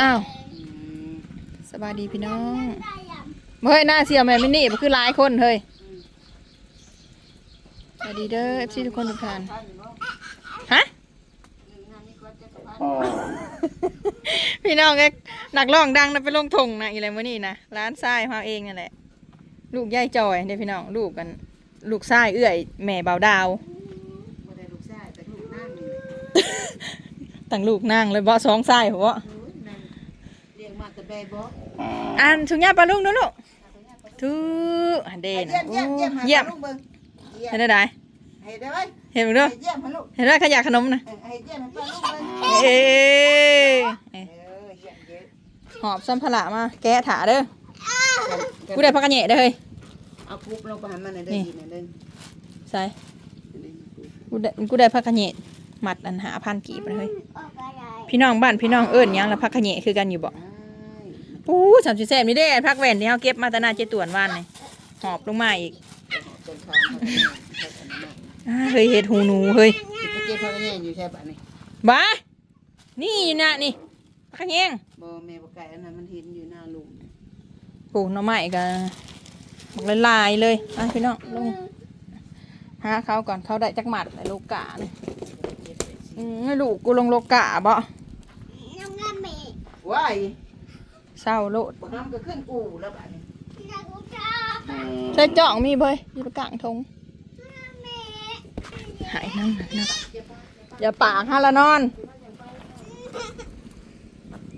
อ้าวสบายดีพี่น้องเฮ้ยหน้าเสียแม่ไม่นี่มันคือหลายคนเฮ้ยสวัสดีเด้อเอฟซีทุกคนทุกท่านฮะพี่น้องเอ็กนักร้องดังนะไปลงทงนะอีอะไรมื่อนี้นะร้านทรายมาเองนั่นแหละ ลูกย่ายจอยเด้อพี่น้องลูกกันลูกทรายเอื้อยแม่เบาดาวบ่ได้ลูกชายแต่ลูกนั่งนี่แหละตั้งลูกนั่งเลยบ่สองทรายหัวโอ้ยนั่ง เลี้ยงมาแต่แบบบ่อันชุงยาปลาลุงดูลูกทุอันเดนเยี่ยมเยี่ยมเยี่ยมหาเยี่ยมลูกเบิ่งเยี่ยมเห็นได้ไดให้ได้ไหมเห็นมั้ยดูให้เยี่ยมให้ลูกเห็นได้ขยะขนมนะเออให้เยี่ยมให้ป้าลูกเบิ่งเอ้ยเออเยี่ยมเยี่ยมหอบสัมภาระมา แกะถาเด้อกูได้พักกันแหน่เด้อเฮ้ยเอาปุ๊บลงไปให้มันน่ะเด้อนี่นี่น่ะเด้อใส่นี่กูได้กูได้พักกันแหน่มัดอันหาพันกีบเลยเฮ้ยพี่น้องบ้านพี่น้องเอิ้นหยังละพักกันแหน่คือกันอยู่บ่อ้าย ปู้สามสิบแซมนี่เด้พักแหวนที่เขาเก็บมาแต่หนาเจตวนว่านนี่หอบลงมาอีกต้นขามเขาก็นี่เขาก็นี่อ่าเฮ้ยเห็ดหูหนูเฮ้ยสิไปเก็บเขาก็นี่อยู่ใช่ปะนี่บ้านี่อยู่นะนี่พักกันแหงบ่แม่บ่ไก่อันนั้นมันเห็นอยู่หน้าลุงปลูกหน่อไม้กันบอกลายๆเลยอะพี่น้องลงหาเขาก่อนเขาได้จักหมัดไอ้โลกาเนี่ยอืมให้ลูกกูลงโลกาบ่ว้ายเศ ร้าโลดบ่น้ำก็ขึ้นอู่แล้วบัดนี้ใส่จ่องมีเบยอยู่ประกลางทงหายนั่งนะนะอย่าปากฮะละนอน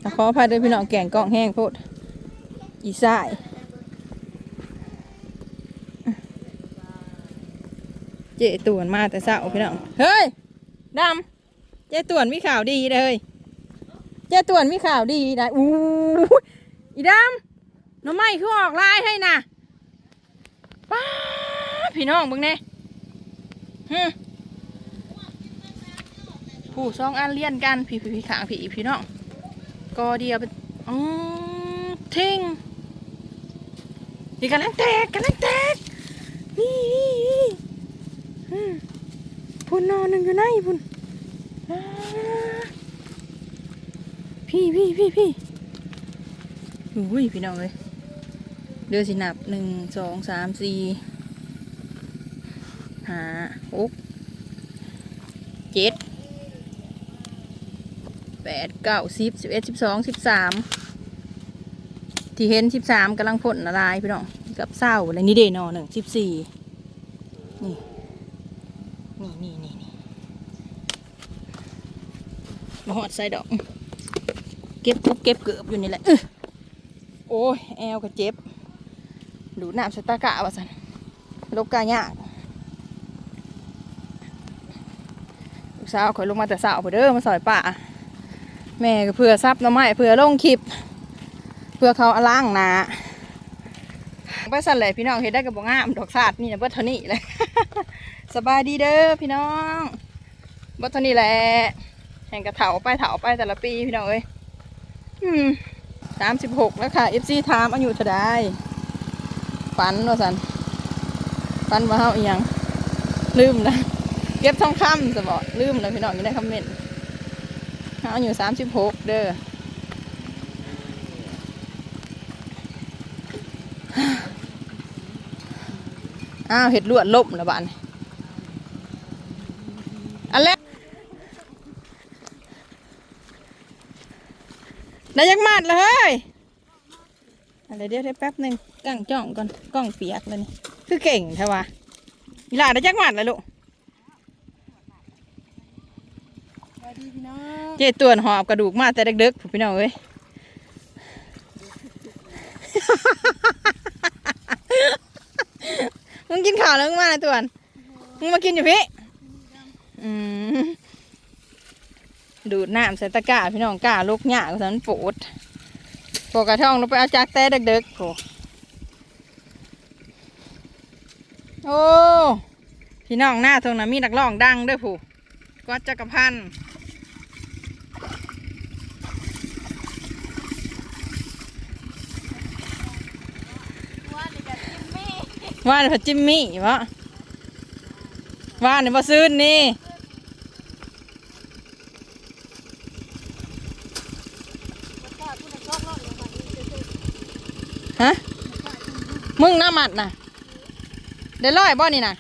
แต่ขออภัยด้วยพี่น้องแก่งกล้องแห้งโพดอีสายเจต่วนมาแต่เศร้าพี่น้อง เฮ้ยดำเจต่วนมีข่าวดีเลยเจต่วนมีข่าวดีนะอู้ย อีดำหน้องไม้คือออกลายให้นะป้าพี่น้องบิ่งแน่ฮึผู้สองอันเลียนกัน พี่พี่พี่ขางพี่พี่น้องก็เดียวเป็นอ๋อเท่งพี่กำลังแตกกำลังแตกนี่พุ่นนอนหนึ่งอยู่ไหนพุ่นพี่พี่พี่พี่ อุ้ยพี่น้องเลยเดือสินับหนึ่งสองสามสี่ห้าหกเจ็ดแปดเก้าสิบสิบเอ็ดสิบสองสิบสามที่เห็นสิบสามกำลังพ่นละลายพี่น้องกับเศร้าอะไรนี่เดนอหนึ่งสิบสี่นี่นี่นี่นี่นี่มาหอดใส่ดอก เก็บปุ๊บเก็บเกือบอยู่นี่แหละ โอ้ยแอวก็เจ็บ ดูดน้ำสตากะว่าสันลกกายากลูกสาวข่อยลงมาแต่สาวพอเด้อมาสอยป่าแม่ก็เพื่อซับน้ำไม้เพื่อลงคลิป เพื่อเขาอล้างนาไปสั่นเลยพี่น้องเห็นได้กับบงามดอกสาดนี่นะเบิดเท่านี้เลยสบายดีเด้อพี่น้องเบิดเท่านี้แหละแห่งกระเถาไปเถาไปแต่ละปีพี่น้องเอ้ยอืม สามสิบหกแล้วค่ะ FC ถามอายุเท่าไดฝันว่าสันฝันว่าเฮาอีหยังลืมนะเก็บทองคำจะบอลืมแล้วพี่น้องอยู่ในคอมเมนต์เฮาอยู่สามสิบหกเด้ออ้าวเห็ดลวดล่มแล้วบ้านแรก นายยักมาดเลย อะไรเดี๋ยวได้แป๊บหนึ่งกั้งจ้องก่อนกล้องเปียกเลยนี่คือเก่งใช่ปะอีหลาได้จักหมัดเลยลูกสวัสดีพี่น้องเจต่วนหอบกระดูกมาแต่เด็กๆพี่น้องเอ้ยมึงกินข้าวแล้วมึงมาเลยต่วนมึงมากินอยู่พี่อืม ดูดน้ำใส่ตะกร้าพี่น้องกล้าลูกหยาก็สันปวดปกกระท่องลงไปเอาจากแต่เด็กๆโอ้โอ้ พี่น้องหน้าตรงนั้นมีนักร้องดังด้วยผู้ก็จักรพันธ์ว่าในพัจิมมี่วะว่าในบ่ซื้อนี่ เฮะ มึงหน้ามัดนะได้ร้อยบ่นี่นะ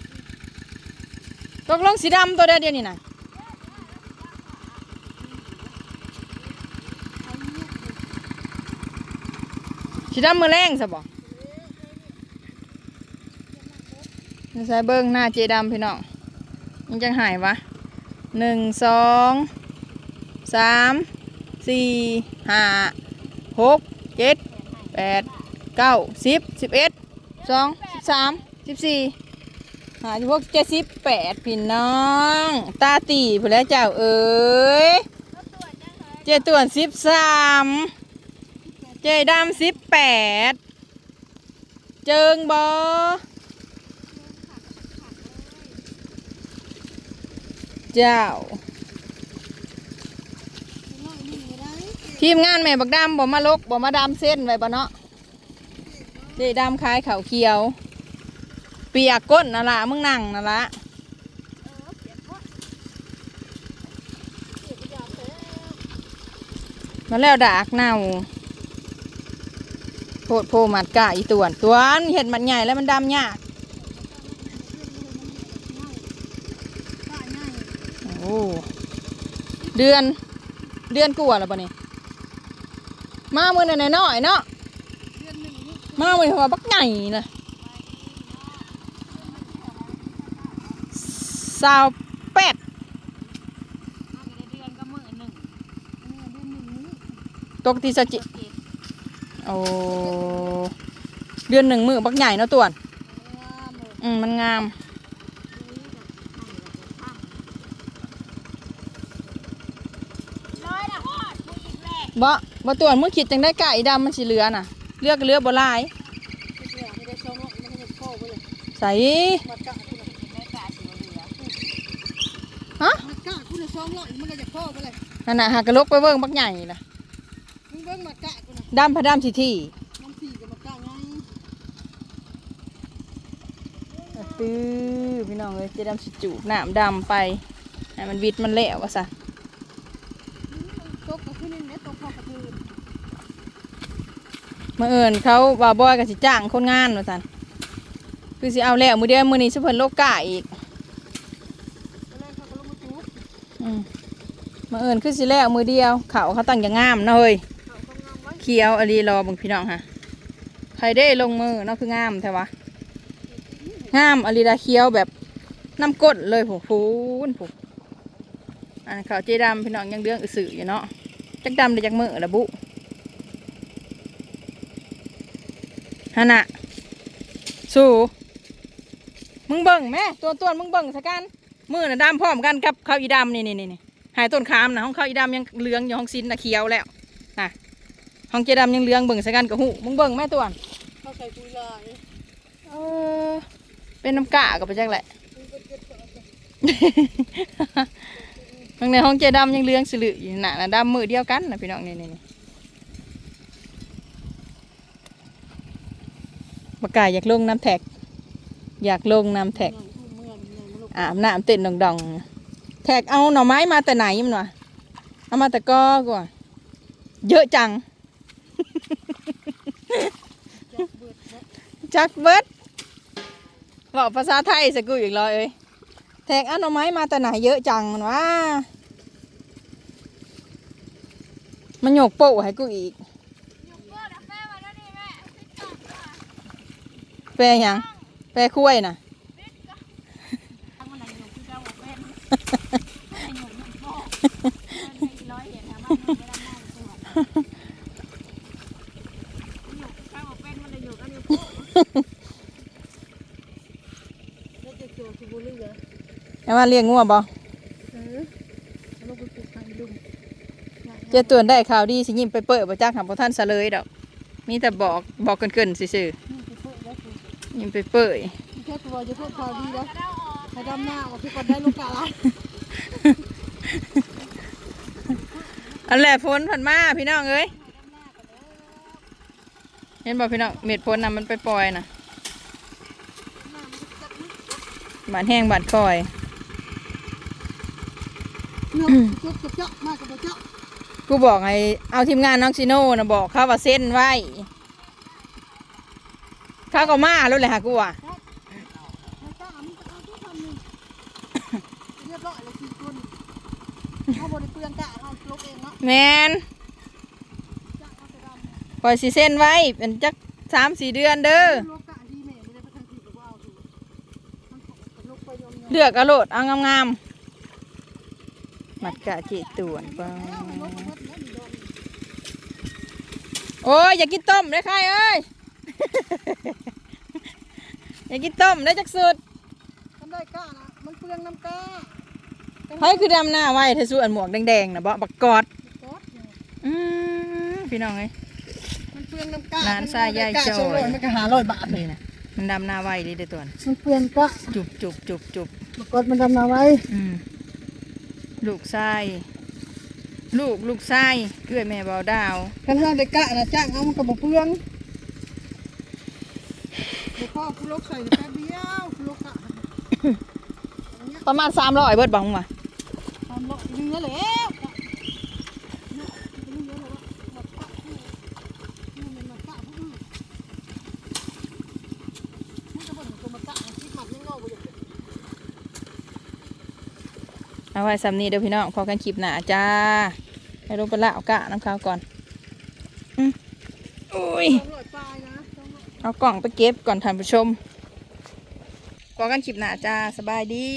ตกลงสีดำตัวเดียวเดียวนี่นะสีดำมือแรงซะบ่นี่ใส่เบิ้งหน้าเจดำพี่น้องยังจังหายวะหนึ่งสองสามสี่ห้าหกเจ็ดแปดเก้าสิบสิบเอ็ด สองสิบสามสิบสี่หาพวกเจ็ดสิบแปดพี่น้อง ตาตีพอแล้วเจ้าเอ๋ยเจต่วนสิบสามเจดำสิบแปดเจิงบอเจ้า ทีมงานแม่บักดำบ่มาลกบ่มาดำเส้นไว้บ่เนาะ เจดำขายเขาเขียว เปียกก้นน่ะละมึงนั่งน่ะละมาแล้วดากเน่าโพดโพมัดกะอีตวนตวนเห็ดมันใหญ่แล้วมันดำยากโอ้เดือนเดือนกว่าแล้วปะนี่มาเมื่อไหร่น้อยเนาะ มาเมื่อไหร่บักใหญ่เลยสาวแปดตกที่สจิโอ้เดือนหนึ่งมือบักใหญ่เนาะตวนอืมมันงามร้อยละฮอดผู้หญิงแหละบ่บ่ตวนมือคิดจังได้ไก่ดำมันสิเหลือน่ะ เลือกเลือบ่หลายใส่ฮะมัดกะกูน่ะสองร้อยมันก็จะพ่อไปเลยนั่นน่ะหากระลกไปเบิ่งบักใหญ่ล่ะมึงเบิ่งมัดกะดำพะดำสิที่ตื้อพี่น้องเอ้ยเจะดำสิจูบน้ำดำไปให้มันวิดมันแล้วว่าซะตกก็คือนี่ตกพอกระตือ มื่อเอิญเขาบ่าวบอยก็สิจ้างคนงานว่าซั่นคือสิเอาแล้วมือเดียวมือนี้สิเพิ่นโลกกาอีกอนแรกเขาก็ลงมาทุบอืมมื่อเอิญคือสิแล้วมือเดียวเขาเขาตั้งอย่างงามนาะเฮ้ยเขียวอลีรอบิ่งพี่น้องค่ะใครได้ลงมือเนาะคืองามแท้วะงามอลีดาเขียวแบบน้ำก้นเลยผู้ฟูนผู้อันเขาเจดำพี่น้องยังเรื่องอึสื่ออยู่เนาะจักดำได้จักมือละบุ ฮะน่ะสู้มึงเบิ่งแม่ตัวตัวมึงเบิ่งสักกันมือน่ะดำพร้อมกันกับข้าวอีดำนี่นี่นี่นี่หายต้นขามนะของข้าวอีดำยังเหลืองอยู่ของซินน่ะเขียวแล้วน่ะห้องเจดำยังเหลืองเบิ่งใส่กันกับหูมึงเบิ่งแม่ตัวเขาใส่ปุ๋ยลายเออเป็นน้ำกะกับไปจักแหละมึงก็เก็บต่อไปบางในห้องเจดำยังเหลืองสลืออยู่น่ะนะดำมือเดียวกันนะพี่น้องนี่นี่ ปากกาอยากลงน้ำแท็ก อยากลงน้ำแท็กเมืองทุ่งเมืองเมืองลูกอาบน้ำเต้นดองๆแท็กเอาหน่อไม้มาแต่ไหนมันวะเอามาแต่ก็กว่าเยอะจัง จักเบิดเนาะจักเบิดบอกภาษาไทยสกูอีกร้อยเอ้ยแทกเอาหน่อไม้มาแต่ไหนเยอะจังมันว่ามันโยกโป้ให้กูอีก อยู่เพื่อนแม่มาแล้วนี่แม่ติ๊กต๊อกว่ะ แปลหยังแปลคุ้ยน่ะทำอะไรคุ้ยเห็นะมันไม่ได้มาตัวอยู่เจ้าบอกเป็นมันเลยอยู่กันอยู่แล้วจะเจอสิบุรีเหรอเอามาเลี้ยงงัวบ่เออเอาลงไปปลูกทางดุมเจ้าตัวได้ข่าวดีสิยิ้มไปเปิดบ่จักหาบ่ท่านซะเลยดอก มีแต่บอกบอกเกินๆซื่อๆ ยิ้มไปเปิดแค่ตัวจะพูดข่าวดีแล้วกระเด้าออกให้ดำหน้าพี่ก่อนได้ลูกกาละอันแหละพ้นผ่านมาพี่น้องเอ้ยเห็นบ่พี่น้องเม็ดพ้นน่ะมันไปปล่อยน่ะบาดแห้งบาดคอยกูบอกให้เอาทีมงานน้องซิโน่นะบอกเขาว่าเส้นไว้ เขาก็มาแล้วแหละฮะกูว่ะมันกล้ามันจะเอาทุกคำหนึ่งเรียบร้อยเลยสี่คนเขาบริเปลืองกะเขาลบเองเนาะแมนปล่อยสีเส้นไว้เป็นจักสามสี่เดือนเด้อเลือกเอาโลดเอางามๆมัดกะจิตวนปโดนโอ้ย อย่ากินต้มเลยใครเอ้ย อย่ากินต้มได้จักสุดมันได้กะนะมันเปลืองน้ำกะเฮ้ยคือดำหน้าไว้เธอสู้อันหมวกแดงๆนะบ่บักกอดกดเนี่ยอืมพี่น้องเอ้ยมันเปลืองน้ำกะร้านทรายใหญ่โจ้ยมันก็หาร้อยบาทเลยนี่นะมันดำหน้าไว้ดิเด้อตัวน่ะมันเปลืองกะจุบจุบจุบจุบกดมันดำนาไว้อืมลูกไส้ลูกลูกไส้เกลือแม่เบาดาวกันห้างได้กะนะจ้างเอามันก็บ่เปลืองเดี๋ยวพ่อกูลกใส่แป๊บเดียวกูลกกะประมาณสามร้อยเบิดบังว่ะทำลกดึงแล้วแหละเนี่ยดึงเยอะเลยว่าบักกะนี่นี่งนั่นมันจะบ่ถึงตัวบักกะนะคิดหมัดยังเอยากเป็นเอาไว้สำนีเด้อพี่น้องพอกันคลิปหนาจ้าให้ลงไปละเอากะน้ำข้าวก่อนอุ้ย เอากล่องไปเก็บก่อนท่านผู้ชมพอกันคลิปหน้าจ้าสบายดี